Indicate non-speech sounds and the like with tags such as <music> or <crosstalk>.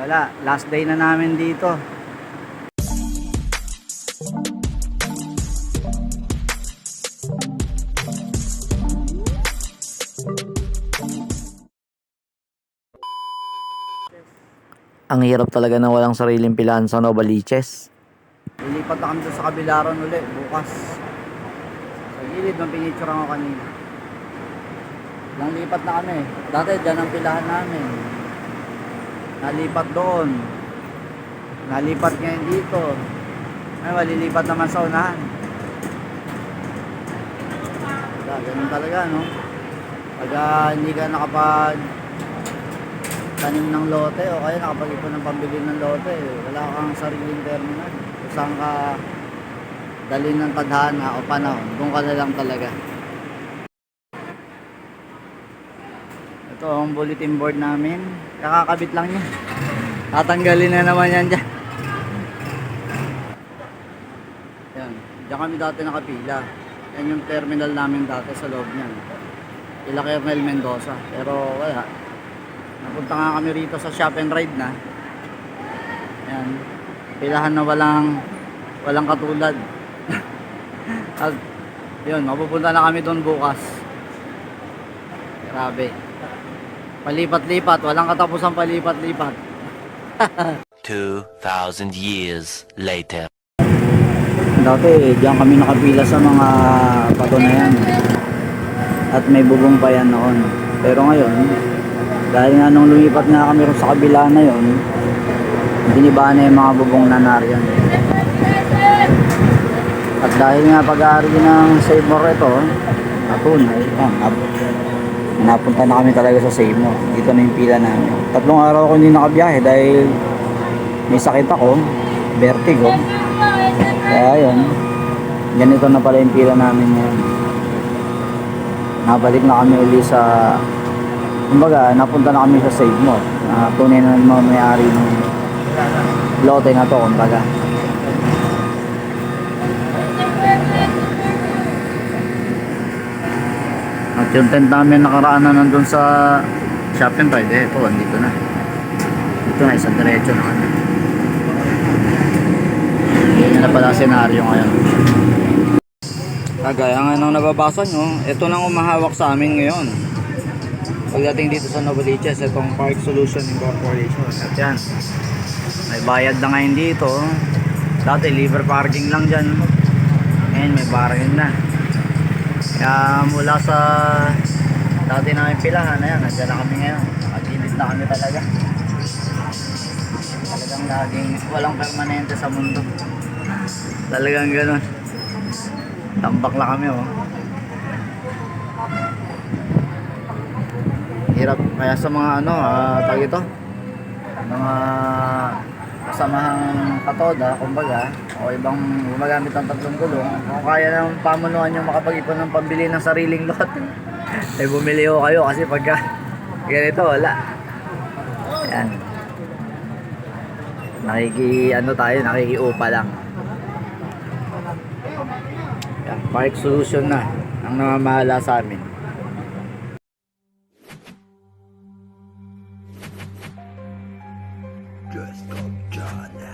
Wala, last day na namin dito. Ang hirap talaga na walang sariling pilahan sa Novaliches. Lilipat na kami sa Kabilaran uli, bukas. Sa gilid ng pinicture ko kanina. Lang lipat na kami. Dati dyan ang pilahan namin. Nalipat doon. Nalipat ngayon dito. Ay, malilipat naman sa unahan. Wala, ganun talaga, no? Pag ah, hindi ka nakapag tanim ng lote o kaya nakapag-ipon ng pambili ng lote, wala kang sariling terminal. Kung saan ka dalhin ng tadhana o panahon, doon ka na lang talaga. Ito ang bulletin board namin. Kakakabit lang niya. Tatanggalin na naman yan dyan. Yan. Diyan kami dati nakapila. Yan yung terminal namin dati sa loob niyan. Ila Kernel Mendoza. Pero wala. Napunta nga kami rito sa shop and ride na. Yan. Pilahan na walang walang katulad. <laughs> At yun, mapupunta na kami doon bukas. Grabe. Palipat-lipat, walang katapusang palipat-lipat. 2,000 years later. Dati, diyan kami nakapila sa mga pato na yan. At may bubong pa yan noon. Pero ngayon, dahil nga nung lumipat nga kami sa kabila na yon, biniba na yung mga bubong na nariyan. At dahil nga pag-aari ng More ito, natunay, ah, nap- napunta na kami talaga sa Save More. Dito na yung pila namin. Tatlong araw ako hindi nakabiyahe dahil may sakit ako, vertigo. Kaya yun, ganito na pala yung pila namin ngayon. Nabalik na kami uli sa, kumbaga, napunta na kami sa Save More. Na tunay na mga may-ari ng lote na to, kumbaga. At yung tent namin nakaraan na nandun sa shop and ride, eh, ito, andito na. Ito na, isang diretso na kami. Yan na pala senaryo ngayon. Kagaya nga nang nababasa nyo, ito nang umahawak sa amin ngayon. Pagdating dito sa Novaliches, itong Park Solution Incorporation. At yan, may bayad na ngayon dito. Dati liver parking lang dyan. Ngayon may barangin na. Kaya mula sa dati namin pilahan, ayan, nandiyan na kami ngayon. Nakagilid na kami talaga. Talagang laging walang permanente sa mundo. Talagang ganun. Tambak lang kami oh. Hirap kaya sa mga ano, ah, tawag ito. Mga masamahang katoda, kumbaga, o ibang gumagamit ng tatlong gulong, kung kaya ng pamunuan yung makapag-ipon ng pambili ng sariling lote, <laughs> eh bumili ho kayo kasi pagka ganito, wala. Ayan. Nakiki, ano tayo, nakikiupa lang. Ayan, park solution na ang namamahala sa amin. Just go. God.